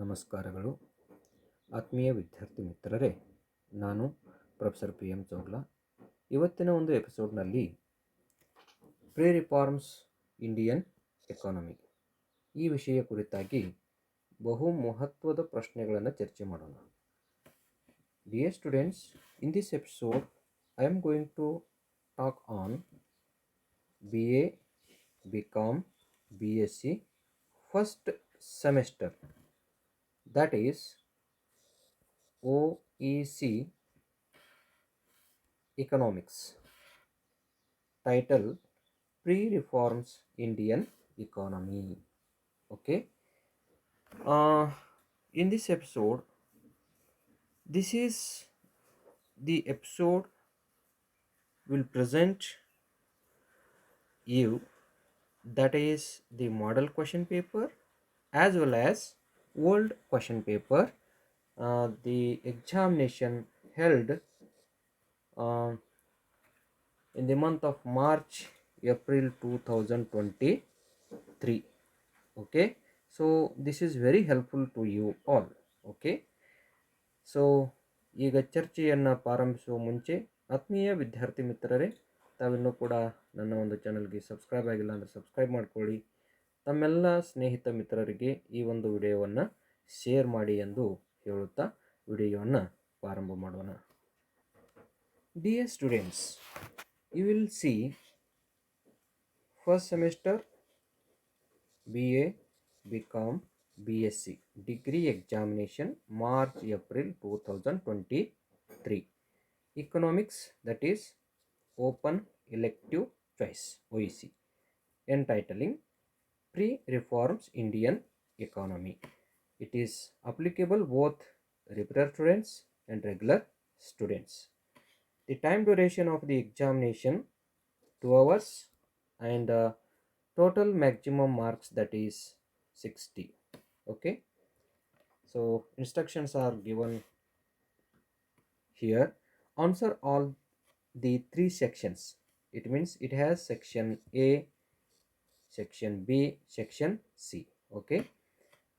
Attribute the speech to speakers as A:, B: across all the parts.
A: ನಮಸ್ಕಾರಗಳು. ಆತ್ಮೀಯ ವಿದ್ಯಾರ್ಥಿ ಮಿತ್ರರೇ, ನಾನು ಪ್ರೊಫೆಸರ್ ಪಿ ಎಂ ಚೋಗ್ಲಾ. ಇವತ್ತಿನ ಒಂದು ಎಪಿಸೋಡ್ನಲ್ಲಿ ಪ್ರೀ ರಿಫಾರ್ಮ್ಸ್ ಇಂಡಿಯನ್ ಎಕಾನಮಿ ಈ ವಿಷಯ ಕುರಿತಾಗಿ ಬಹು ಮಹತ್ವದ ಪ್ರಶ್ನೆಗಳನ್ನು ಚರ್ಚೆ ಮಾಡೋಣ. Dear students, in this episode I am going to talk on B A, B Com, B S C first semester that is OEC Economics. Title Pre-Reforms Indian Economy. Okay? Uh, in this episode this is the episode will present you that is the model question paper as well as old question paper uh, the examination held uh, in the month of march april 2023 okay so this is very helpful to you all okay so ಈಗ ಚರ್ಚೆಯನ್ನು ಪ್ರಾರಂಭಿಸುವ ಮುಂಚೆ ಆತ್ಮೀಯ ವಿದ್ಯಾರ್ಥಿ ಮಿತ್ರರೇ ತಾವಿನ್ನೂ ಕೂಡ ನನ್ನ ಒಂದು ಚಾನಲ್ಗೆ ಸಬ್ಸ್ಕ್ರೈಬ್ ಆಗಿಲ್ಲ ಅಂದರೆ ಸಬ್ಸ್ಕ್ರೈಬ್ ಮಾಡ್ಕೊಳ್ಳಿ ತಮ್ಮೆಲ್ಲ ಸ್ನೇಹಿತ ಮಿತ್ರರಿಗೆ ಈ ಒಂದು ವಿಡಿಯೋವನ್ನು ಶೇರ್ ಮಾಡಿ ಎಂದು ಹೇಳುತ್ತಾ ವಿಡಿಯೋವನ್ನು ಪ್ರಾರಂಭ ಮಾಡೋಣ. Dear students you will see first semester B A B Com B S C degree examination March April two thousand twenty three economics that is open elective choice O C N entitling pre-reforms indian economy. It is applicable both regular and regular students. The time duration of the examination 2 hours and uh, total maximum marks that is 60 okay? So instructions are given here. Answer all the three sections. It means it has section a section b section c okay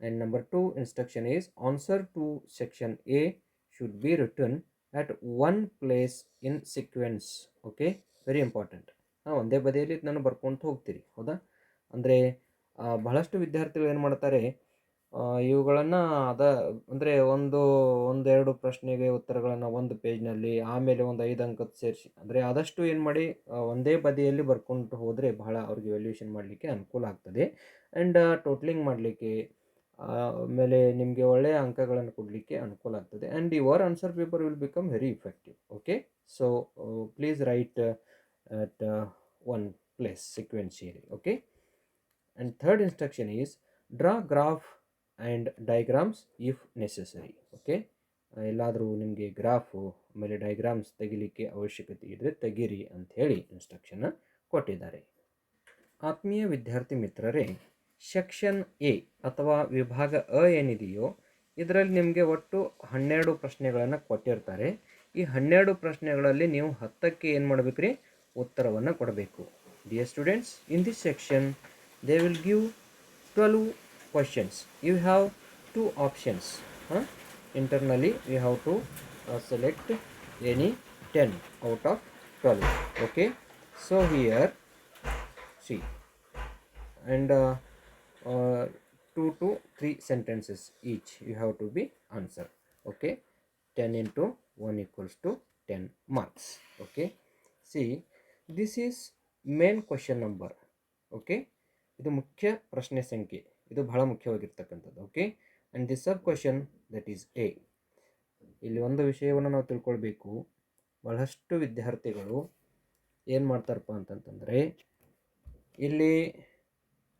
A: and number two instruction is answer to section a should be written at one place in sequence okay very important ಹಾಂ ಒಂದೇ ಬದಿಯಲ್ಲಿ ನಾನು ಬರ್ಕೊಂತ ಹೋಗ್ತೀರಿ ಹೌದಾ ಅಂದರೆ ಬಹಳಷ್ಟು ವಿದ್ಯಾರ್ಥಿಗಳು ಏನು ಮಾಡ್ತಾರೆ ಇವುಗಳನ್ನು ಅದ, ಅಂದರೆ ಒಂದು, ಒಂದೆರಡು ಪ್ರಶ್ನೆಗೆ ಉತ್ತರಗಳನ್ನು ಒಂದು ಪೇಜ್ನಲ್ಲಿ, ಆಮೇಲೆ ಒಂದು ಐದು ಅಂಕದ ಸೇರಿಸಿ. ಅಂದರೆ ಆದಷ್ಟು ಏನು ಮಾಡಿ ಒಂದೇ ಬದಿಯಲ್ಲಿ ಬರ್ಕೊಂಡು ಹೋದರೆ ಬಹಳ ಅವ್ರಿಗೆ ವ್ಯಾಲ್ಯೂಯೇಷನ್ ಮಾಡಲಿಕ್ಕೆ ಅನುಕೂಲ ಆಗ್ತದೆ. ಆ್ಯಂಡ್ ಟೋಟ್ಲಿಂಗ್ ಮಾಡಲಿಕ್ಕೆ ಆಮೇಲೆ ನಿಮಗೆ ಒಳ್ಳೆಯ ಅಂಕಗಳನ್ನು ಕೊಡಲಿಕ್ಕೆ ಅನುಕೂಲ ಆಗ್ತದೆ. And your answer paper will become very effective okay so please write at one place sequentially okay and third instruction is draw graph and diagrams if necessary okay ಎಲ್ಲಾದರೂ ನಿಮಗೆ ಗ್ರಾಫು ಆಮೇಲೆ ಡೈಗ್ರಾಮ್ಸ್ ತೆಗಿಲಿಕ್ಕೆ ಅವಶ್ಯಕತೆ ಇದ್ದರೆ ತೆಗೀರಿ ಅಂಥೇಳಿ ಇನ್ಸ್ಟ್ರಕ್ಷನ್ನ ಕೊಟ್ಟಿದ್ದಾರೆ. ಆತ್ಮೀಯ ವಿದ್ಯಾರ್ಥಿ ಮಿತ್ರರೇ ಸೆಕ್ಷನ್ ಎ ಅಥವಾ ವಿಭಾಗ ಅ ಏನಿದೆಯೋ ಇದರಲ್ಲಿ ನಿಮಗೆ ಒಟ್ಟು ಹನ್ನೆರಡು ಪ್ರಶ್ನೆಗಳನ್ನು ಕೊಟ್ಟಿರ್ತಾರೆ. ಈ ಹನ್ನೆರಡು ಪ್ರಶ್ನೆಗಳಲ್ಲಿ ನೀವು ಹತ್ತಕ್ಕೆ ಏನು ಮಾಡಬೇಕು ರೀ ಉತ್ತರವನ್ನು ಕೊಡಬೇಕು. Dear students in this section they will give twelve questions you have two options huh? internally we have to uh, select any 10 out of 12 okay so here see and uh, uh, two to three sentences each you have to be answer okay 10 into 1 equals to 10 marks okay see this is main question number okay ಇದು ಮುಖ್ಯ ಪ್ರಶ್ನೆ ಸಂಖ್ಯೆ ಇದು ಬಹಳ ಮುಖ್ಯವಾಗಿರ್ತಕ್ಕಂಥದ್ದು. Okay and the sub question that is A ಇಲ್ಲಿ ಒಂದು ವಿಷಯವನ್ನು ನಾವು ತಿಳ್ಕೊಳ್ಬೇಕು. ಬಹಳಷ್ಟು ವಿದ್ಯಾರ್ಥಿಗಳು ಏನು ಮಾಡ್ತಾರಪ್ಪ ಅಂತಂತಂದರೆ, ಇಲ್ಲಿ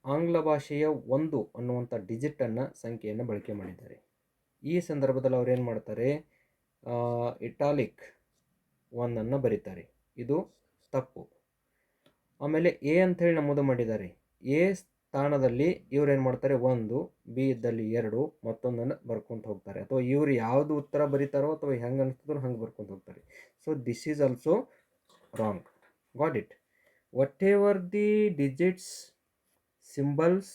A: ಆಂಗ್ಲ ಭಾಷೆಯ ಒಂದು ಅನ್ನುವಂಥ ಡಿಜಿಟನ್ನು ಸಂಖ್ಯೆಯನ್ನು ಬಳಕೆ ಮಾಡಿದ್ದಾರೆ. ಈ ಸಂದರ್ಭದಲ್ಲಿ ಅವ್ರು ಏನು ಮಾಡ್ತಾರೆ ಇಟಾಲಿಕ್ ಒಂದನ್ನು ಬರೀತಾರೆ. ಇದು ತಪ್ಪು. ಆಮೇಲೆ ಎ ಅಂಥೇಳಿ ನಮೂದು ಮಾಡಿದ್ದಾರೆ. ಎ ಸ್ಥಾನದಲ್ಲಿ ಇವ್ರು ಏನು ಮಾಡ್ತಾರೆ? ಒಂದು, ಬಿ ಇದ್ದಲ್ಲಿ ಎರಡು, ಮತ್ತೊಂದನ್ನು ಬರ್ಕೊಂತ ಹೋಗ್ತಾರೆ. ಅಥವಾ ಇವ್ರು ಯಾವುದು ಉತ್ತರ ಬರೀತಾರೋ ಅಥವಾ ಹೆಂಗೆ ಅನಿಸ್ತದೋ ಹಂಗೆ ಬರ್ಕೊಂತ ಹೋಗ್ತಾರೆ. So this is also wrong got it whatever the digits symbols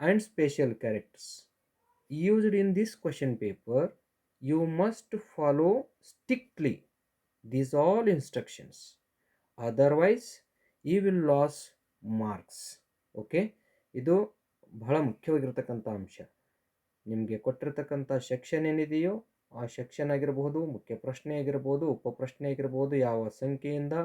A: and special characters used in this question paper, you must follow strictly these all instructions. Otherwise, you will lose marks. Okay ಇದು ಬಹಳ ಮುಖ್ಯವಾಗಿರತಕ್ಕಂಥ ಅಂಶ. ನಿಮಗೆ ಕೊಟ್ಟಿರತಕ್ಕಂಥ section ಏನಿದೆಯೋ ಆ section ಆಗಿರಬಹುದು, ಮುಖ್ಯ ಪ್ರಶ್ನೆ ಆಗಿರ್ಬೋದು ಉಪ ಪ್ರಶ್ನೆ ಆಗಿರ್ಬೋದು ಯಾವ ಸಂಖ್ಯೆಯಿಂದ,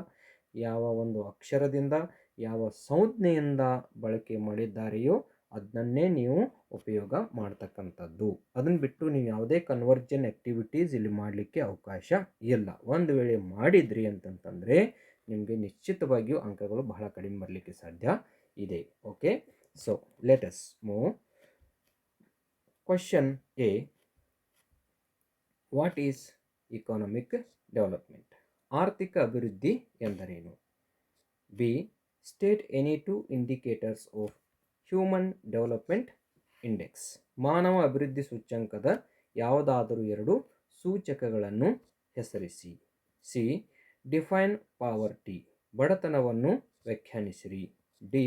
A: ಯಾವ ಒಂದು ಅಕ್ಷರದಿಂದ, ಯಾವ ಸಂಜ್ಞೆಯಿಂದ ಬಳಕೆ ಮಾಡಿದ್ದಾರೆಯೋ ಅದನ್ನೇ ನೀವು ಉಪಯೋಗ ಮಾಡ್ತಕ್ಕಂಥದ್ದು. ಅದನ್ನು ಬಿಟ್ಟು ನೀವು ಯಾವುದೇ ಕನ್ವರ್ಜನ್ ಆ್ಯಕ್ಟಿವಿಟೀಸ್ ಇಲ್ಲಿ ಮಾಡಲಿಕ್ಕೆ ಅವಕಾಶ ಇಲ್ಲ. ಒಂದು ವೇಳೆ ಮಾಡಿದ್ರಿ ಅಂತಂತಂದರೆ ನಿಮಗೆ ನಿಶ್ಚಿತವಾಗಿಯೂ ಅಂಕಗಳು ಬಹಳ ಕಡಿಮೆ ಬರಲಿಕ್ಕೆ ಸಾಧ್ಯ ಇದೆ. Okay so let's move question A what is economic development ಆರ್ಥಿಕ ಅಭಿವೃದ್ಧಿ ಎಂದರೇನು? B state any two indicators of human development index ಮಾನವ ಅಭಿವೃದ್ಧಿ ಸೂಚ್ಯಂಕದ ಯಾವುದಾದರೂ ಎರಡು ಸೂಚಕಗಳನ್ನು ಹೆಸರಿಸಿ. ಸಿ ಡಿಫೈನ್ ಪಾವರ್ಟಿ ಬಡತನವನ್ನು ವ್ಯಾಖ್ಯಾನಿಸಿರಿ. D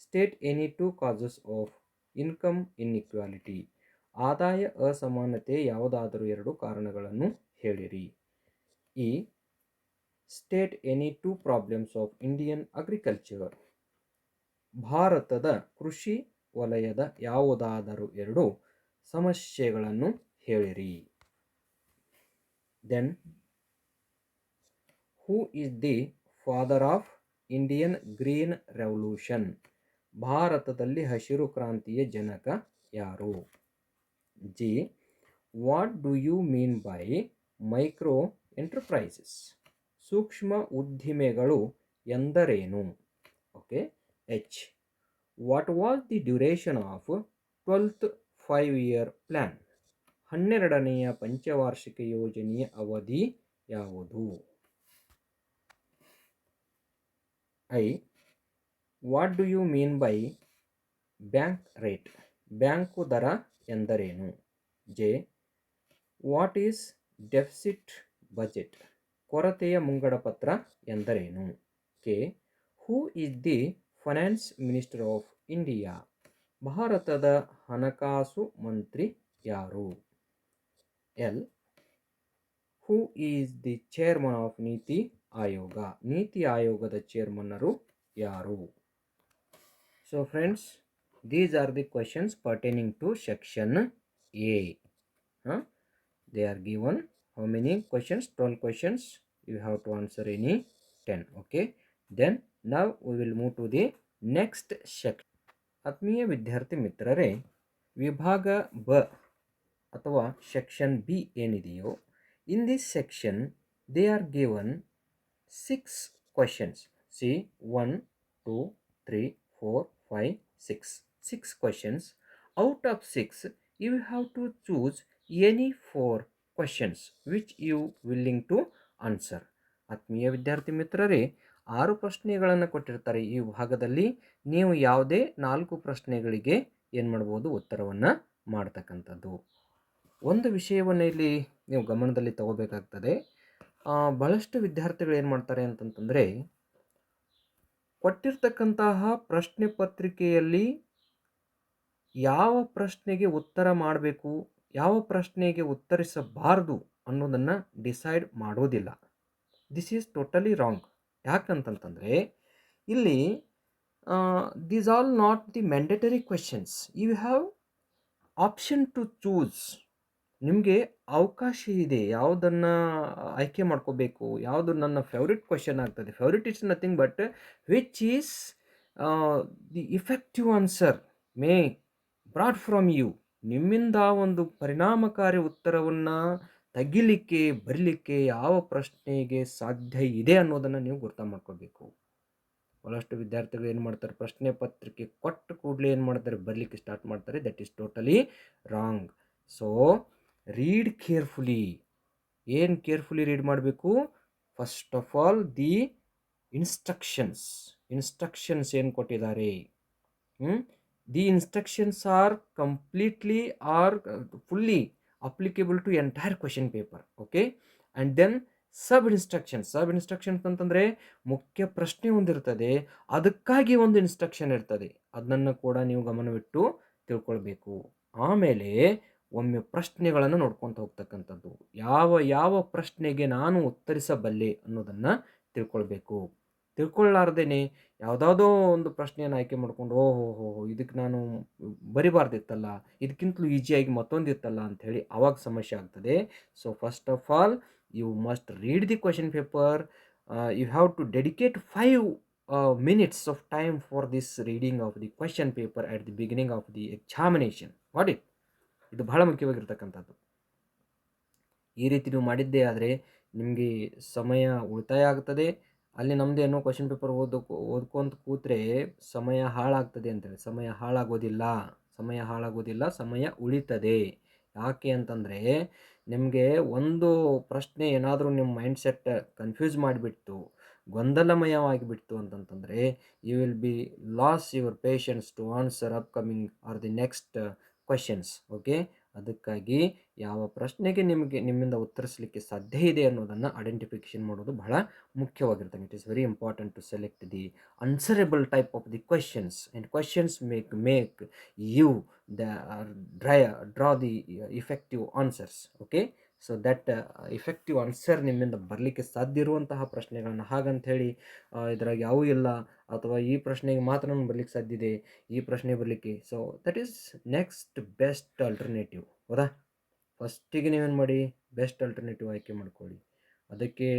A: state any two causes of income inequality ಆದಾಯ ಅಸಮಾನತೆ ಯಾವುದಾದರೂ ಎರಡು ಕಾರಣಗಳನ್ನು ಹೇಳಿರಿ. E state any two problems of Indian agriculture ಭಾರತದ ಕೃಷಿ ವಲಯದ ಯಾವುದಾದರೂ ಎರಡು ಸಮಸ್ಯೆಗಳನ್ನು ಹೇಳಿರಿ. Then who is the father of Indian green revolution ಭಾರತದಲ್ಲಿ ಹಸಿರು ಕ್ರಾಂತಿಯ ಜನಕ ಯಾರು? G. What do you mean by micro enterprises? ಸೂಕ್ಷ್ಮ ಉದ್ದಿಮೆಗಳು ಎಂದರೇನು? Okay, H. What was the duration of twelfth five year plan ಹನ್ನೆರಡನೆಯ ಪಂಚವಾರ್ಷಿಕ ಯೋಜನೆಯ ಅವಧಿ ಯಾವುದು? I. What do you mean by bank rate bank ದರ ಎಂದರೇನು? J. What is deficit budget ಕೊರತೆಯ ಮುಂಗಡ ಪತ್ರ ಎಂದರೇನು? K. Who is the finance minister of India ಭಾರತದ ಹಣಕಾಸು ಮಂತ್ರಿ ಯಾರು? L. Who is the chairman of NITI Aayog? NITI ಆಯೋಗದ ಚೇರ್ಮನ್ನರು ಯಾರು? so friends these are the questions pertaining to section A they are given how many questions 12 questions you have to answer any 10 okay then now we will move to the next section ಆತ್ಮೀಯ ವಿದ್ಯಾರ್ಥಿ ಮಿತ್ರರೇ ವಿಭಾಗ ಬ ಅಥವಾ section B ಏನಿದೆಯೋ in this section they are given six questions C one two three four five six six questions. Out of six you have to choose any four questions which you willing to answer ಆತ್ಮೀಯ ವಿದ್ಯಾರ್ಥಿ ಮಿತ್ರರೇ, ಆರು ಪ್ರಶ್ನೆಗಳನ್ನು ಕೊಟ್ಟಿರ್ತಾರೆ ಈ ಭಾಗದಲ್ಲಿ ನೀವು ಯಾವುದೇ ನಾಲ್ಕು ಪ್ರಶ್ನೆಗಳಿಗೆ ಏನು ಮಾಡ್ಬೋದು? ಉತ್ತರವನ್ನು ಮಾಡ್ತಕ್ಕಂಥದ್ದು. ಒಂದು ವಿಷಯವನ್ನು ಇಲ್ಲಿ ನೀವು ಗಮನದಲ್ಲಿ ತಗೋಬೇಕಾಗ್ತದೆ. ಭಾಳಷ್ಟು ವಿದ್ಯಾರ್ಥಿಗಳು ಏನು ಮಾಡ್ತಾರೆ ಅಂತಂತಂದರೆ ಕೊಟ್ಟಿರ್ತಕ್ಕಂತಹ ಪ್ರಶ್ನೆ ಪತ್ರಿಕೆಯಲ್ಲಿ ಯಾವ ಪ್ರಶ್ನೆಗೆ ಉತ್ತರ ಮಾಡಬೇಕು, ಯಾವ ಪ್ರಶ್ನೆಗೆ ಉತ್ತರಿಸಬಾರದು ಅನ್ನೋದನ್ನು ಡಿಸೈಡ್ ಮಾಡೋದಿಲ್ಲ. ದಿಸ್ ಈಸ್ ಟೋಟಲಿ ರಾಂಗ್ ಯಾಕಂತಂತಂದರೆ, ಇಲ್ಲಿ these all not the mandatory questions you have option to choose ನಿಮಗೆ ಅವಕಾಶ ಇದೆ? ಯಾವುದನ್ನು ಆಯ್ಕೆ ಮಾಡ್ಕೋಬೇಕು? ಯಾವುದು ನನ್ನ ಫೇವ್ರೆಟ್ ಕ್ವಶನ್ ಆಗ್ತದೆ. Favourite is nothing but which is the effective answer may brought from you ನಿಮ್ಮಿಂದ ಒಂದು ಪರಿಣಾಮಕಾರಿ ಉತ್ತರವನ್ನು ತೆಗಿಲಿಕ್ಕೆ, ಬರಲಿಕ್ಕೆ ಯಾವ ಪ್ರಶ್ನೆಗೆ ಸಾಧ್ಯ ಇದೆ ಅನ್ನೋದನ್ನು ನೀವು ಗುರ್ತ ಮಾಡ್ಕೋಬೇಕು ಭಾಳಷ್ಟು ವಿದ್ಯಾರ್ಥಿಗಳು ಏನು ಮಾಡ್ತಾರೆ? ಪ್ರಶ್ನೆ ಪತ್ರಿಕೆ ಕೊಟ್ಟ ಕೂಡಲೇ ಏನು ಮಾಡ್ತಾರೆ? ಬರಲಿಕ್ಕೆ ಸ್ಟಾರ್ಟ್ ಮಾಡ್ತಾರೆ. That is totally wrong so read carefully ಏನು ಕೇರ್ಫುಲಿ ರೀಡ್ ಮಾಡಬೇಕು? First of all the instructions instructions ಏನು ಕೊಟ್ಟಿದ್ದಾರೆ? The instructions are completely are fully applicable to entire question paper okay and then sub instructions sub instructions ಅಂತಂದರೆ ಮುಖ್ಯ ಪ್ರಶ್ನೆ ಒಂದಿರ್ತದೆ ಅದಕ್ಕಾಗಿ ಒಂದು instruction ಇರ್ತದೆ. ಅದನ್ನು ಕೂಡ ನೀವು ಗಮನವಿಟ್ಟು ತಿಳ್ಕೊಳ್ಬೇಕು. ಆಮೇಲೆ ಒಮ್ಮೆ ಪ್ರಶ್ನೆಗಳನ್ನು ನೋಡ್ಕೊತ ಹೋಗ್ತಕ್ಕಂಥದ್ದು. ಯಾವ ಯಾವ ಪ್ರಶ್ನೆಗೆ ನಾನು ಉತ್ತರಿಸಬಲ್ಲೆ ಅನ್ನೋದನ್ನು ತಿಳ್ಕೊಳ್ಬೇಕು. ತಿಳ್ಕೊಳ್ಳಾರ್ದೇ ಯಾವುದಾದೋ ಒಂದು ಪ್ರಶ್ನೆಯನ್ನು ಆಯ್ಕೆ ಮಾಡ್ಕೊಂಡು, ಓಹೋ, ಹೋ ಇದಕ್ಕೆ ನಾನು ಬರಿಬಾರ್ದಿತ್ತಲ್ಲ, ಇದಕ್ಕಿಂತಲೂ ಈಸಿಯಾಗಿ ಮತ್ತೊಂದು ಇತ್ತಲ್ಲ ಅಂಥೇಳಿ ಆವಾಗ ಸಮಸ್ಯೆ ಆಗ್ತದೆ. So first of all you must read the question paper you have to dedicate five minutes of time for this reading of the question paper at the beginning of the examination what it ಇದು ಬಹಳ ಮುಖ್ಯವಾಗಿರ್ತಕ್ಕಂಥದ್ದು. ಈ ರೀತಿ ನೀವು ಮಾಡಿದ್ದೇ ಆದರೆ ನಿಮಗೆ ಸಮಯ ಉಳಿತಾಯ ಆಗ್ತದೆ. ಅಲ್ಲಿ ನಮ್ಮದೇನೋ ಕ್ವಶನ್ ಪೇಪರ್ ಓದೋಕೆ, ಓದ್ಕೊಂತ ಕೂತ್ರೆ ಸಮಯ ಹಾಳಾಗ್ತದೆ ಅಂತೇಳಿ. ಸಮಯ ಹಾಳಾಗೋದಿಲ್ಲ. ಸಮಯ ಹಾಳಾಗೋದಿಲ್ಲ, ಸಮಯ ಉಳಿತದೆ. ಯಾಕೆ ಅಂತಂದರೆ ನಿಮಗೆ ಒಂದು ಪ್ರಶ್ನೆ ಏನಾದರೂ ನಿಮ್ಮ ಮೈಂಡ್ ಸೆಟ್ ಕನ್ಫ್ಯೂಸ್ ಮಾಡಿಬಿಟ್ಟು, ಗೊಂದಲಮಯವಾಗಿಬಿಡ್ತು ಅಂತಂತಂದರೆ you will be loss your patience to answer upcoming or the next questions okay ಅದಕ್ಕಾಗಿ ಯಾವ ಪ್ರಶ್ನೆಗೆ ನಿಮಗೆ, ನಿಮ್ಮಿಂದ ಉತ್ತರಿಸಲಿಕ್ಕೆ ಸಾಧ್ಯ ಇದೆ ಅನ್ನೋದನ್ನು ಐಡೆಂಟಿಫಿಕೇಶನ್ ಮಾಡೋದು ಬಹಳ ಮುಖ್ಯವಾಗಿರ್ತದೆ it is very important to select the answerable type of the questions and questions make make you the dry draw the effective answers okay so that effective answer ನಿಮ್ಮಿಂದ ಬರಲಿಕ್ಕೆ ಸಾಧ್ಯ ಇರುವಂತಹ ಪ್ರಶ್ನೆಗಳನ್ನು ಹಾಗಂತ ಹೇಳಿ ಇದ್ರಾಗ ಯಾವೂ ಇಲ್ಲ. ಅಥವಾ ಈ ಪ್ರಶ್ನೆಗೆ ಮಾತ್ರ ನಾನು ಬರಲಿಕ್ಕೆ ಸಾಧ್ಯ ಇದೆ, ಈ ಪ್ರಶ್ನೆ ಬರಲಿಕ್ಕೆ. So that is next best alternative ಹೌದಾ? ಫಸ್ಟಿಗೆ ನೀವೇನು ಮಾಡಿ? ಬೆಸ್ಟ್ ಆಲ್ಟರ್ನೇಟಿವ್ ಆಯ್ಕೆ ಮಾಡ್ಕೊಳ್ಳಿ. ಅದಕ್ಕೆ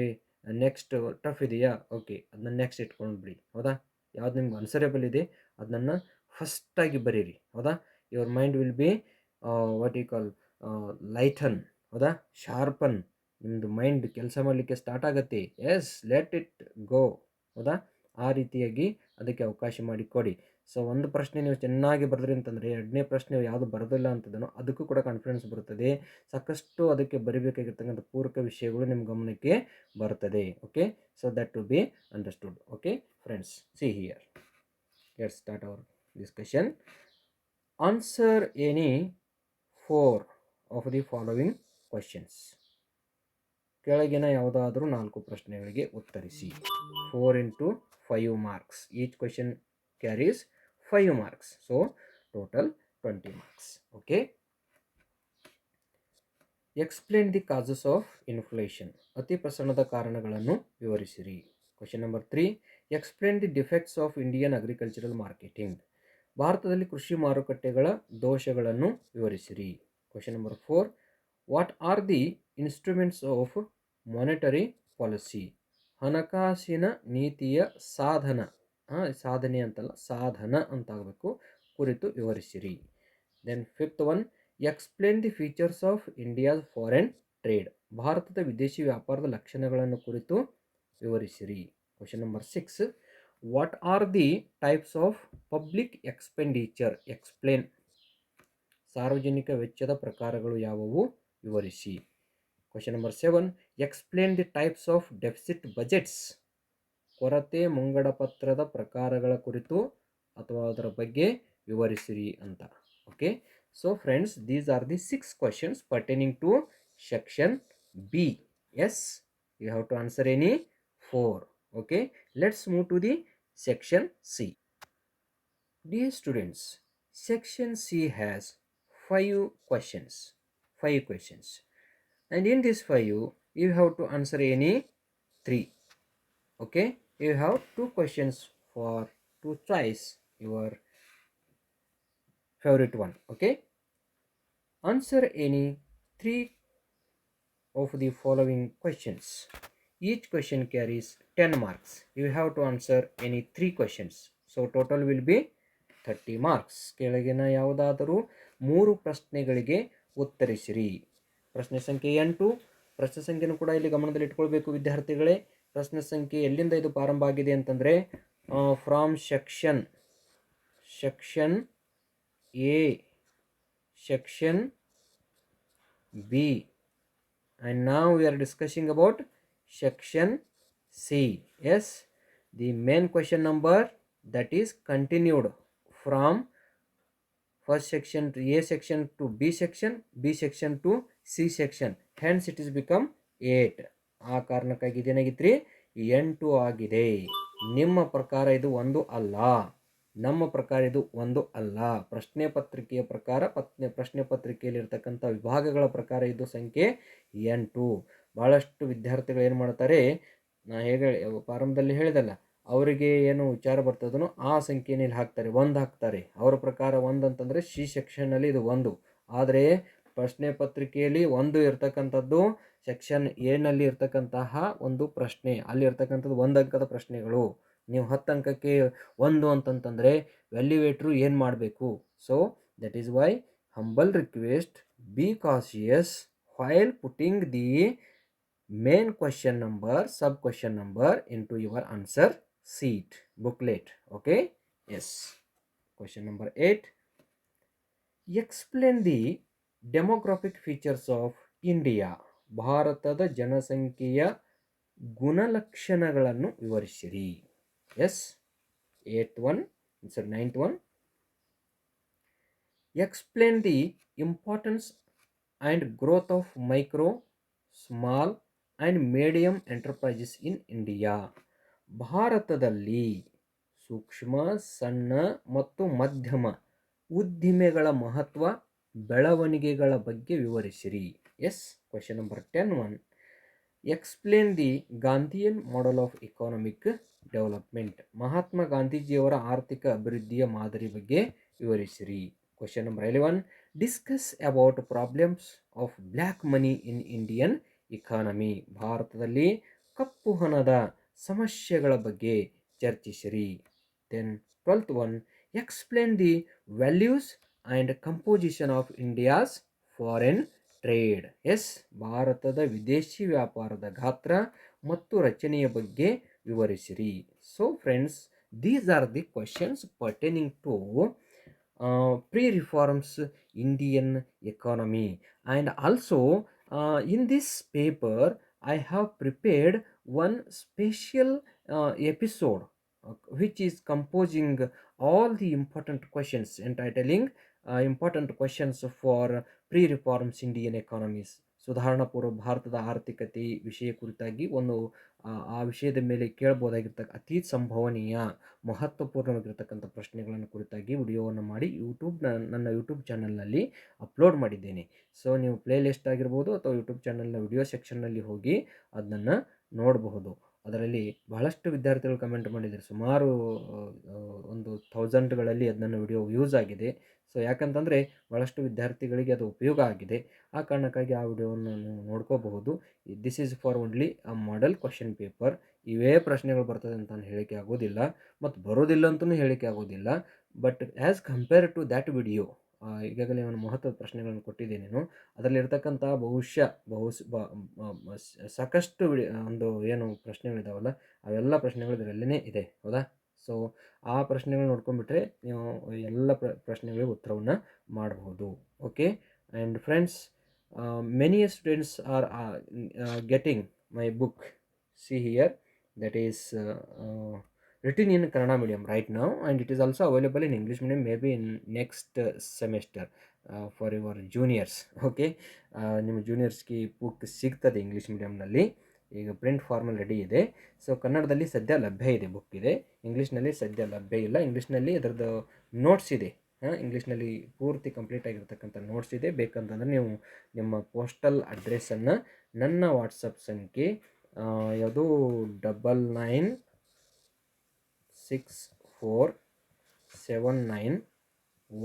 A: ನೆಕ್ಸ್ಟ್ ಟಫ್ ಇದೆಯಾ? ಓಕೆ ಅದನ್ನ ನೆಕ್ಸ್ಟ್ ಇಟ್ಕೊಂಡು ಬಿಡಿ. ಹೌದಾ? ಯಾವ್ದು ನಿಮ್ಗೆ ಅನ್ಸರೇಬಲ್ ಇದೆ ಅದನ್ನು ಫಸ್ಟಾಗಿ ಬರೀರಿ. ಹೌದಾ? Your mind will be what you call lighten ಹೌದಾ? ಶಾರ್ಪನ್ ನಿಮ್ಮದು ಮೈಂಡ್ ಕೆಲಸ ಮಾಡಲಿಕ್ಕೆ ಸ್ಟಾರ್ಟ್ ಆಗುತ್ತೆ. ಎಸ್ ಲೆಟ್ ಇಟ್ ಗೋ ಹೌದಾ? ಆ ರೀತಿಯಾಗಿ ಅದಕ್ಕೆ ಅವಕಾಶ ಮಾಡಿ ಕೊಡಿ. ಸೊ, ಒಂದು ಪ್ರಶ್ನೆ ನೀವು ಚೆನ್ನಾಗಿ ಬರೆದ್ರಿ ಅಂತಂದರೆ, ಎರಡನೇ ಪ್ರಶ್ನೆ ಯಾವುದು ಬರೋದಿಲ್ಲ ಅಂತದನೋ ಅದಕ್ಕೂ ಕೂಡ ಕಾನ್ಫಿಡೆನ್ಸ್ ಬರುತ್ತದೆ. ಸಾಕಷ್ಟು ಅದಕ್ಕೆ ಬರಿಬೇಕಾಗಿರ್ತಕ್ಕಂಥ ಪೂರಕ ವಿಷಯಗಳು ನಿಮ್ಮ ಗಮನಕ್ಕೆ ಬರ್ತದೆ. Okay so that to be understood okay friends see here let start our discussion answer any four of the following questions ಕೆಳಗಿನ ಯಾವುದಾದರೂ ನಾಲ್ಕು ಪ್ರಶ್ನೆಗಳಿಗೆ ಉತ್ತರಿಸಿ. Four into five marks each question carries five marks so total twenty marks okay explain the causes of inflation ಅತಿ ಪ್ರಸರಣದ ಕಾರಣಗಳನ್ನು ವಿವರಿಸಿರಿ. Question number three explain the defects of Indian agricultural marketing ಭಾರತದಲ್ಲಿ ಕೃಷಿ ಮಾರುಕಟ್ಟೆಗಳ ದೋಷಗಳನ್ನು ವಿವರಿಸಿರಿ. Question number four what are the instruments of monetary policy ಹಣಕಾಸಿನ ನೀತಿಯ ಸಾಧನ ಸಾಧನೆ ಅಂತಲ್ಲ, ಸಾಧನ ಅಂತಾಗಬೇಕು. ಕುರಿತು ವಿವರಿಸಿರಿ. Then fifth one explain the features of India's foreign trade ಭಾರತದ ವಿದೇಶಿ ವ್ಯಾಪಾರದ ಲಕ್ಷಣಗಳನ್ನು ಕುರಿತು ವಿವರಿಸಿರಿ. Question number six what are the types of public expenditure explain ಸಾರ್ವಜನಿಕ ವೆಚ್ಚದ ಪ್ರಕಾರಗಳು ಯಾವುವು? ವಿವರಿಸಿ. Question number seven explain the types of deficit budgets ಕೊರತೆ ಮುಂಗಡಪತ್ರದ ಪ್ರಕಾರಗಳ ಕುರಿತು ಅಥವಾ ಅದರ ಬಗ್ಗೆ ವಿವರಿಸಿರಿ ಅಂತ. Okay so friends these are the six questions pertaining to section B yes you have to answer any four okay let's move to the section C Dear students section C has five questions five questions. And in this five, you have to answer any three. Okay? You have two questions for to choice your favorite one. Okay? Answer any three of the following questions. Each question carries 10 marks. You have to answer any three questions. So total will be thirty marks ಕೆಳಗಿನ ಯಾವುದಾದರೂ ಮೂರು ಪ್ರಶ್ನೆಗಳಿಗೆ ಉತ್ತರಿಸಿರಿ ಪ್ರಶ್ನೆ ಸಂಖ್ಯೆ ಎಂಟು. ಪ್ರಶ್ನೆ ಸಂಖ್ಯೆನೂ ಕೂಡ ಇಲ್ಲಿ ಗಮನದಲ್ಲಿ ಇಟ್ಕೊಳ್ಬೇಕು ವಿದ್ಯಾರ್ಥಿಗಳೇ. ಪ್ರಶ್ನೆ ಸಂಖ್ಯೆ ಎಲ್ಲಿಂದ ಇದು ಪ್ರಾರಂಭ ಆಗಿದೆ ಅಂತಂದರೆ from section section A section B and ನಾವು we are discussing about section C yes the main question number that is continued from first section to A section to B section, B section to C section. Hence it is become 8. ಆ ಕಾರಣಕ್ಕಾಗಿ ಇದೇನಾಗಿತ್ರಿ? ಎಂಟು ಆಗಿದೆ. ನಿಮ್ಮ ಪ್ರಕಾರ ಇದು ಒಂದು ಅಲ್ಲ. ನಮ್ಮ ಪ್ರಕಾರ ಇದು ಒಂದು ಅಲ್ಲ. ಪ್ರಶ್ನೆ ಪತ್ರಿಕೆಯ ಪ್ರಕಾರ ಪತ್ನೆ ಪ್ರಶ್ನೆ ಪತ್ರಿಕೆಯಲ್ಲಿರ್ತಕ್ಕಂಥ ವಿಭಾಗಗಳ ಪ್ರಕಾರ ಇದು ಸಂಖ್ಯೆ ಎಂಟು. ಭಾಳಷ್ಟು ವಿದ್ಯಾರ್ಥಿಗಳು ಏನು ಮಾಡ್ತಾರೆ? ನಾ ಹೇಗೆ ಪ್ರಾರಂಭದಲ್ಲಿ ಹೇಳಿದಲ್ಲ ಅವರಿಗೆ ಏನು ವಿಚಾರ ಬರ್ತದನೋ ಆ ಸಂಖ್ಯೆನ ಇಲ್ಲಿ ಹಾಕ್ತಾರೆ, ಒಂದು ಹಾಕ್ತಾರೆ. ಅವರ ಪ್ರಕಾರ ಒಂದು ಅಂತಂದರೆ ಸಿ ಸೆಕ್ಷನ್ನಲ್ಲಿ ಇದು ಒಂದು. ಆದರೆ ಪ್ರಶ್ನೆ ಪತ್ರಿಕೆಯಲ್ಲಿ ಒಂದು ಇರ್ತಕ್ಕಂಥದ್ದು ಸೆಕ್ಷನ್ ಏನಲ್ಲಿ ಇರ್ತಕ್ಕಂತಹ ಒಂದು ಪ್ರಶ್ನೆ. ಅಲ್ಲಿ ಇರ್ತಕ್ಕಂಥದ್ದು ಒಂದು ಅಂಕದ ಪ್ರಶ್ನೆಗಳು. ನೀವು ಹತ್ತು ಅಂಕಕ್ಕೆ ಒಂದು ಅಂತಂತಂದರೆ ವ್ಯಾಲ್ಯುವೇಟ್ರು ಏನು ಮಾಡಬೇಕು? So that is why humble request be cautious putting the main question number sub question number into your answer. Sheet booklet, okay? Yes. Question number 8 explain the demographic features of india. ಭಾರತದ ಜನಸಂಖ್ಯೆಯ ಗುಣಲಕ್ಷಣಗಳನ್ನು ವಿವರಿಸಿರಿ. Yes eight one sir ninth one explain the importance and growth of micro small and medium enterprises in India ಭಾರತದಲ್ಲಿ ಸೂಕ್ಷ್ಮ, ಸಣ್ಣ ಮತ್ತು ಮಧ್ಯಮ ಉದ್ದಿಮೆಗಳ ಮಹತ್ವ ಬೆಳವಣಿಗೆಗಳ ಬಗ್ಗೆ ವಿವರಿಸಿರಿ. Yes question number ten one explain the Gandhian model of economic development Mahatma ಗಾಂಧೀಜಿಯವರ ಆರ್ಥಿಕ ಅಭಿವೃದ್ಧಿಯ ಮಾದರಿ ಬಗ್ಗೆ ವಿವರಿಸಿರಿ. Question number eleven discuss about problems of black money in Indian economy ಭಾರತದಲ್ಲಿ ಕಪ್ಪು ಹಣದ ಸಮಸ್ಯೆಗಳ ಬಗ್ಗೆ ಚರ್ಚಿಸಿರಿ. Then twelfth one explain the values and composition of India's foreign trade yes ಭಾರತದ ವಿದೇಶಿ ವ್ಯಾಪಾರದ ಗಾತ್ರ ಮತ್ತು ರಚನೆಯ ಬಗ್ಗೆ ವಿವರಿಸಿರಿ. So friends these are the questions pertaining to pre reforms Indian economy and also in this paper I have prepared one special uh, episode uh, which is composing all the important questions entitling uh, important questions for pre-reforms Indian economies ಸುಧಾರಣಾ ಪೂರ್ವ ಭಾರತದ ಆರ್ಥಿಕತೆ ವಿಷಯ ಕುರಿತಾಗಿ ಒಂದು ಆ, ವಿಷಯದ ಮೇಲೆ ಕೇಳಬಹುದಾಗಿರ್ತಕ್ಕ ಅತಿ ಸಂಭವನೀಯ ಮಹತ್ವಪೂರ್ಣವಾಗಿರ್ತಕ್ಕಂಥ ಪ್ರಶ್ನೆಗಳನ್ನು ಕುರಿತಾಗಿ ವಿಡಿಯೋವನ್ನು ಮಾಡಿ ಯೂಟ್ಯೂಬ್ನ ನನ್ನ ಯೂಟ್ಯೂಬ್ ಚಾನಲ್ನಲ್ಲಿ ಅಪ್ಲೋಡ್ ಮಾಡಿದ್ದೇನೆ. ಸೊ ನೀವು ಪ್ಲೇ ಲಿಸ್ಟ್ ಆಗಿರ್ಬೋದು ಅಥವಾ ಯೂಟ್ಯೂಬ್ ಚಾನಲ್ನ ವಿಡಿಯೋ ಸೆಕ್ಷನ್ನಲ್ಲಿ ಹೋಗಿ ಅದನ್ನು ನೋಡಬಹುದು. ಅದರಲ್ಲಿ ಬಹಳಷ್ಟು ವಿದ್ಯಾರ್ಥಿಗಳು ಕಮೆಂಟ್ ಮಾಡಿದ್ದಾರೆ. ಸುಮಾರು ಒಂದು ಥೌಸಂಡ್ಗಳಲ್ಲಿ ಅದನ್ನು ವಿಡಿಯೋ ಯೂಸ್ ಆಗಿದೆ. ಸೊ ಯಾಕಂತಂದರೆ ಭಾಳಷ್ಟು ವಿದ್ಯಾರ್ಥಿಗಳಿಗೆ ಅದು ಉಪಯೋಗ ಆಗಿದೆ. ಆ ಕಾರಣಕ್ಕಾಗಿ ಆ ವಿಡಿಯೋವನ್ನು ನೀವು ನೋಡ್ಕೋಬಹುದು. This is for only a model question paper ಇವೇ ಪ್ರಶ್ನೆಗಳು ಬರ್ತದೆ ಅಂತ ನಾನು ಹೇಳಿಕೆ ಆಗೋದಿಲ್ಲ. ಮತ್ತು ಬರೋದಿಲ್ಲ ಅಂತಲೂ ಹೇಳಿಕೆ ಆಗೋದಿಲ್ಲ. But as compare to that video ಈಗಾಗಲೇ ನಾನು ಮಹತ್ವದ ಪ್ರಶ್ನೆಗಳನ್ನು ಕೊಟ್ಟಿದ್ದೀನಿ ನಾನು. ಅದರಲ್ಲಿರ್ತಕ್ಕಂಥ ಬಹುಶಃ ಬಹುಶಃ ಬ- ಸಾಕಷ್ಟು ಒಂದು ಏನು ಪ್ರಶ್ನೆಗಳಿದಾವಲ್ಲ, ಅವೆಲ್ಲ ಪ್ರಶ್ನೆಗಳು ಇದರಲ್ಲೇ ಇದೆ. ಹೌದಾ? ಸೊ ಆ ಪ್ರಶ್ನೆಗಳು ನೋಡ್ಕೊಂಡ್ಬಿಟ್ರೆ ನೀವು ಎಲ್ಲ ಪ್ರ, ಪ್ರಶ್ನೆಗಳಿಗೆ ಉತ್ತರವನ್ನು ಮಾಡಬಹುದು okay and friends many students are getting my book see here that is written in Kannada in right ನಾವು and it is also available in English in may be in next next for your juniors okay ನಿಮ್ಮ ಜೂನಿಯರ್ಸ್ಗೆ book ಸಿಗ್ತದೆ English ಮೀಡಿಯಮ್ನಲ್ಲಿ ಈಗ print formal ready ಇದೆ. So ಕನ್ನಡದಲ್ಲಿ ಸದ್ಯ ಲಭ್ಯ ಇದೆ ಬುಕ್ ಇದೆ. ಇಂಗ್ಲೀಷ್ನಲ್ಲಿ ಸದ್ಯ ಲಭ್ಯ ಇಲ್ಲ. ಇಂಗ್ಲೀಷ್ನಲ್ಲಿ ಅದರದ್ದು ನೋಟ್ಸ್ ಇದೆ. ಹಾಂ ಇಂಗ್ಲೀಷ್ನಲ್ಲಿ ಪೂರ್ತಿ ಕಂಪ್ಲೀಟ್ ಆಗಿರ್ತಕ್ಕಂಥ ನೋಟ್ಸ್ ಇದೆ. ಬೇಕಂತಂದರೆ ನೀವು ನಿಮ್ಮ ಪೋಸ್ಟಲ್ ಅಡ್ರೆಸ್ಸನ್ನು ನನ್ನ ವಾಟ್ಸಪ್ ಸಂಖ್ಯೆ ಯಾವುದು double nine six four seven nine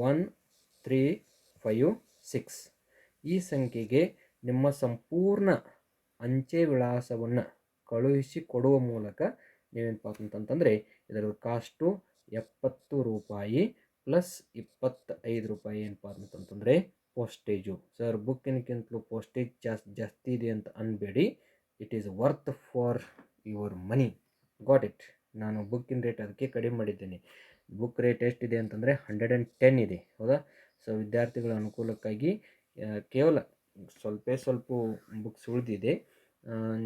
A: one three five six ಈ ಸಂಖ್ಯೆಗೆ ನಿಮ್ಮ ಸಂಪೂರ್ಣ ಅಂಚೆ ವಿಳಾಸವನ್ನು ಕಳುಹಿಸಿ ಕೊಡುವ ಮೂಲಕ ನೀವೇನಪ್ಪ ಅಂತಂತಂದರೆ ಇದರ ಕಾಸ್ಟು ಎಪ್ಪತ್ತು ರೂಪಾಯಿ ಪ್ಲಸ್ ಇಪ್ಪತ್ತೈದು ರೂಪಾಯಿ ಏನಪ್ಪ ಅಂತಂತಂದರೆ ಪೋಸ್ಟೇಜು. ಸರ್, ಬುಕ್ಕಿನಕ್ಕಿಂತಲೂ ಪೋಸ್ಟೇಜ್ ಜಾಸ್ತಿ ಜಾಸ್ತಿ ಇದೆ ಅಂತ ಅನ್ಬೇಡಿ. It is worth for your money got it ನಾನು ಬುಕ್ಕಿನ ರೇಟ್ ಅದಕ್ಕೆ ಕಡಿಮೆ ಮಾಡಿದ್ದೇನೆ. ಬುಕ್ ರೇಟ್ ಎಷ್ಟಿದೆ ಅಂತಂದರೆ ಹಂಡ್ರೆಡ್ ಆ್ಯಂಡ್ ಟೆನ್ ಇದೆ. ಹೌದಾ? ಸೊ ವಿದ್ಯಾರ್ಥಿಗಳ ಅನುಕೂಲಕ್ಕಾಗಿ ಕೇವಲ ಸ್ವಲ್ಪ ಸ್ವಲ್ಪ ಬುಕ್ಸ್ ಉಳಿದಿದೆ.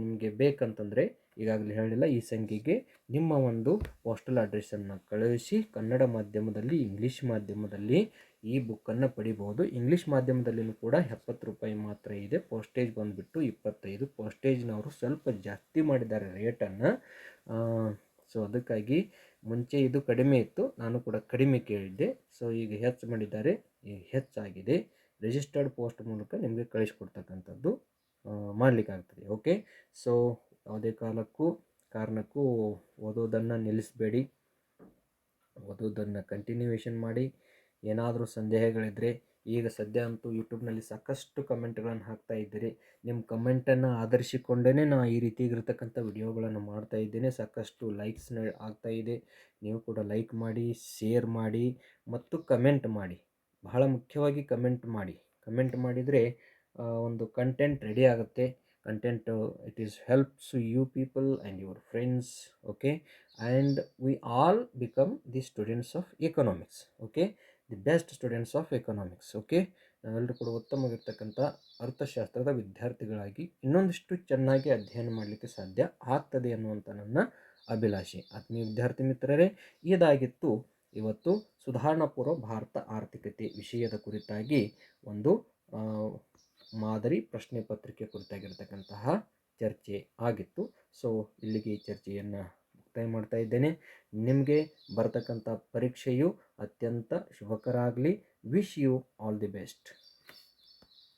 A: ನಿಮಗೆ ಬೇಕಂತಂದರೆ ಈಗಾಗಲೇ ಹೇಳಿಲ್ಲ, ಈ ಸಂಖ್ಯೆಗೆ ನಿಮ್ಮ ಒಂದು ಪೋಸ್ಟಲ್ ಅಡ್ರೆಸ್ಸನ್ನು ಕಳುಹಿಸಿ ಕನ್ನಡ ಮಾಧ್ಯಮದಲ್ಲಿ ಇಂಗ್ಲೀಷ್ ಮಾಧ್ಯಮದಲ್ಲಿ ಈ ಬುಕ್ಕನ್ನು ಪಡಿಬೋದು ಇಂಗ್ಲೀಷ್ ಮಾಧ್ಯಮದಲ್ಲಿಯೂ ಕೂಡ ಎಪ್ಪತ್ತು ರೂಪಾಯಿ ಮಾತ್ರ ಇದೆ. ಪೋಸ್ಟೇಜ್ ಬಂದುಬಿಟ್ಟು ಇಪ್ಪತ್ತೈದು. ಪೋಸ್ಟೇಜ್ನವರು ಸ್ವಲ್ಪ ಜಾಸ್ತಿ ಮಾಡಿದ್ದಾರೆ ರೇಟನ್ನು ಸೊ ಅದಕ್ಕಾಗಿ ಮುಂಚೆ ಇದು ಕಡಿಮೆ ಇತ್ತು. ನಾನು ಕೂಡ ಕಡಿಮೆ ಕೇಳಿದ್ದೆ. ಸೊ ಈಗ ಹೆಚ್ಚು ಮಾಡಿದ್ದಾರೆ. ಈಗ ಹೆಚ್ಚಾಗಿದೆ. ರಿಜಿಸ್ಟರ್ಡ್ ಪೋಸ್ಟ್ ಮೂಲಕ ನಿಮಗೆ ಕಳಿಸ್ಕೊಡ್ತಕ್ಕಂಥದ್ದು ಮಾಡಲಿಕ್ಕಾಗ್ತದೆ ಓಕೆ ಸೊ ಯಾವುದೇ ಕಾಲಕ್ಕೂ, ಕಾರಣಕ್ಕೂ ಓದೋದನ್ನು ನಿಲ್ಲಿಸಬೇಡಿ. ಓದೋದನ್ನು ಕಂಟಿನ್ಯೂವೇಷನ್ ಮಾಡಿ. ಏನಾದರೂ ಸಂದೇಹಗಳಿದ್ದರೆ ಈಗ ಸದ್ಯ ಅಂತೂ ಯೂಟ್ಯೂಬ್ನಲ್ಲಿ ಸಾಕಷ್ಟು ಕಮೆಂಟ್ಗಳನ್ನು ಹಾಕ್ತಾ ಇದ್ದೀರಿ. ನಿಮ್ಮ ಕಮೆಂಟನ್ನು ಆಧರಿಸಿಕೊಂಡೇ ನಾನು ಈ ರೀತಿ ಇರತಕ್ಕಂಥ ವಿಡಿಯೋಗಳನ್ನು ಮಾಡ್ತಾ ಇದ್ದೇನೆ. ಸಾಕಷ್ಟು ಲೈಕ್ಸ್ ಆಗ್ತಾಯಿದೆ ನೀವು ಕೂಡ ಲೈಕ್ ಮಾಡಿ ಶೇರ್ ಮಾಡಿ, ಮತ್ತು ಕಮೆಂಟ್ ಮಾಡಿ. ಬಹಳ ಮುಖ್ಯವಾಗಿ ಕಮೆಂಟ್ ಮಾಡಿ. ಕಮೆಂಟ್ ಮಾಡಿದರೆ ಒಂದು ಕಂಟೆಂಟ್ ರೆಡಿ ಆಗುತ್ತೆ. Content, it is helps you people and your friends, okay? And we all become the students of economics, okay? The best students of economics, okay? ನಾವೆಲ್ಲರೂ ಕೂಡ ಉತ್ತಮವಾಗಿರ್ತಕ್ಕಂಥ ಅರ್ಥಶಾಸ್ತ್ರದ ವಿದ್ಯಾರ್ಥಿಗಳಾಗಿ ಇನ್ನೊಂದಿಷ್ಟು ಚೆನ್ನಾಗಿ ಅಧ್ಯಯನ ಮಾಡಲಿಕ್ಕೆ ಸಾಧ್ಯ ಆಗ್ತದೆ ಅನ್ನುವಂಥ ನನ್ನ ಅಭಿಲಾಷೆ. ಆತ್ಮೀಯ ವಿದ್ಯಾರ್ಥಿ ಮಿತ್ರರೇ, ಇದಾಗಿತ್ತು ಇವತ್ತು ಸುಧಾರಣಾ ಪೂರ್ವ ಭಾರತ ಆರ್ಥಿಕತೆ ವಿಷಯದ ಕುರಿತಾಗಿ ಒಂದು ಮಾದರಿ ಪ್ರಶ್ನೆ ಪತ್ರಿಕೆ ಕುರಿತಾಗಿರ್ತಕ್ಕಂತಹ ಚರ್ಚೆ ಆಗಿತ್ತು. ಸೊ ಇಲ್ಲಿಗೆ ಈ ಚರ್ಚೆಯನ್ನು ಮುಕ್ತಾಯ ಮಾಡ್ತಾ ಇದ್ದೇನೆ. ನಿಮಗೆ ಬರತಕ್ಕಂಥ ಪರೀಕ್ಷೆಯು ಅತ್ಯಂತ ಶುಭಕರ ಆಗಲಿ wish you all the best